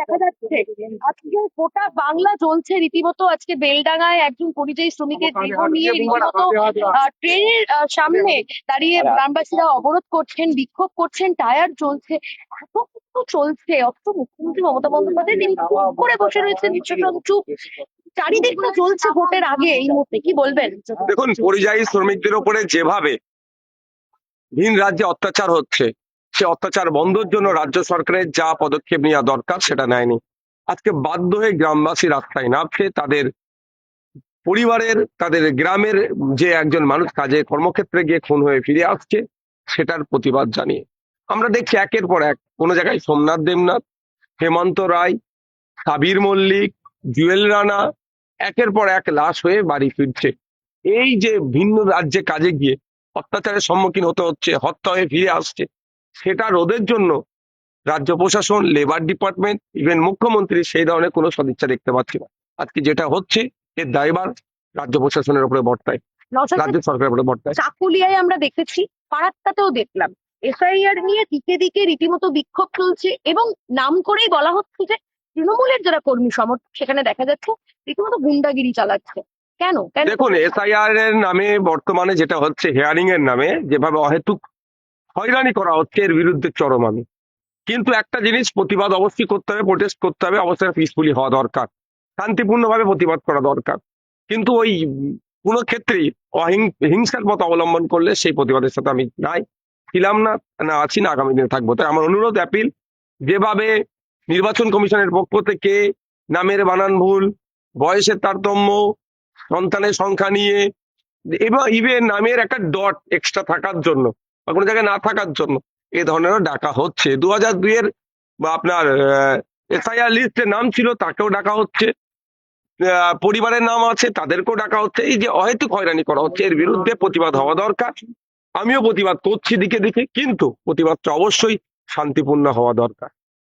দেখা যাচ্ছে আজকে গোটা বাংলা জ্বলছে রীতিমতো। আজকে বেলডাঙায় একজন পরিযায়ী শ্রমিকের দেহ নিয়ে রীতিমতো আহ, ট্রেনের আহ, সামনে দাঁড়িয়ে গ্রামবাসীরা অবরোধ করছেন বিক্ষোভ করছেন টায়ার জ্বলছে এত কিছু চলছে। অথচ মুখ্যমন্ত্রী মমতা বন্দ্যোপাধ্যায় তিনি চুপ করে বসে রয়েছেন নিঃশব্দ চুপ। চারিদিকটা চলছে ভোটের আগে এই মুহূর্তে কি বলবেন? দেখুন পরিযায়ী শ্রমিকদের ওপরে যেভাবে ভিন রাজ্যে অত্যাচার হচ্ছে সে অত্যাচার বন্ধের জন্য রাজ্য সরকারের যা পদক্ষেপ নেওয়া দরকার সেটা নেয়নি। আজকে বাধ্য হয়ে গ্রামবাসী রাস্তায় নামছে, তাদের পরিবারের, তাদের গ্রামের যে একজন মানুষ কাজে কর্মক্ষেত্রে গিয়ে খুন হয়ে ফিরে আসছে, সেটার প্রতিবাদ জানিয়ে। আমরা দেখছি একের পর এক, কোনো জায়গায় সোমনাথ দেবনাথ, হেমন্ত রায়, সাবির মল্লিক, জুয়েল রানা, একের পর এক লাশ হয়ে বাড়ি ফিরছে। এই যে ভিন্ন রাজ্যে কাজে গিয়ে অত্যাচারের সম্মুখীন হতে হচ্ছে, হত্যা হয়ে ফিরে আসছে সেটা রোধের জন্য রাজ্য প্রশাসন লেবার ডিপার্টমেন্ট ইভেন মুখ্যমন্ত্রী সেই ধরনের কোনো সদিচ্ছা দেখতে পাচ্ছি না। আজকে যেটা হচ্ছে এর দায়ভার রাজ্য প্রশাসনের উপরে বর্তায় রাজ্য সরকারের উপরে বর্তায়। চাকুলিয়ায় আমরা দেখেছি পাড়াত্তাতেও দেখলাম এসআইআর নিয়ে দিকে দিকে রীতিমতো বিক্ষোভ চলছে এবং নাম করেই বলা হচ্ছে যে তৃণমূলের যারা কর্মী সমর্থক সেখানে দেখা যাচ্ছে রীতিমতো গুন্ডাগিরি চালাচ্ছে। কেন? কেন দেখুন এসআইআর এর নামে বর্তমানে যেটা হচ্ছে হেয়ারিং এর নামে যেভাবে অহেতুক হয়রানি করা হচ্ছে এর বিরুদ্ধে চরম আমি। কিন্তু একটা জিনিস প্রতিবাদ অবশ্যই করতে হবে প্রোটেস্ট করতে হবে, অবশ্যই পিসফুলি হওয়া দরকার। শান্তিপূর্ণভাবে প্রতিবাদ করা দরকার। কিন্তু ওই কোনো ক্ষেত্রেই হিংসার পথ অবলম্বন করলে সেই প্রতিবাদের সাথে আমি নাই। ছিলাম না না আছি না, আগামী দিনে থাকব। তাই আমার অনুরোধ অ্যাপিল যেভাবে নির্বাচন কমিশনের পক্ষ থেকে নামের বানান ভুল, বয়সের তারতম্য, সন্তানের সংখ্যা নিয়ে এবং ইভেন নামের একটা ডট এক্সট্রা থাকার জন্য বা কোনো জায়গায় না থাকার জন্য। এ ধরনেরও ডাকা হচ্ছে। দু হাজার দুইয়ের বা আপনার এসআইআর লিস্টে নাম ছিল, তাকেও ডাকা হচ্ছে। পরিবারের নাম আছে, তাদেরকেও ডাকা হচ্ছে। এই যে অহেতুক হয়রানি করা হচ্ছে, এর বিরুদ্ধে প্রতিবাদ হওয়া দরকার। আমিও প্রতিবাদ করছি দিকে দিকে, কিন্তু প্রতিবাদটা অবশ্যই শান্তিপূর্ণ হওয়া দরকার।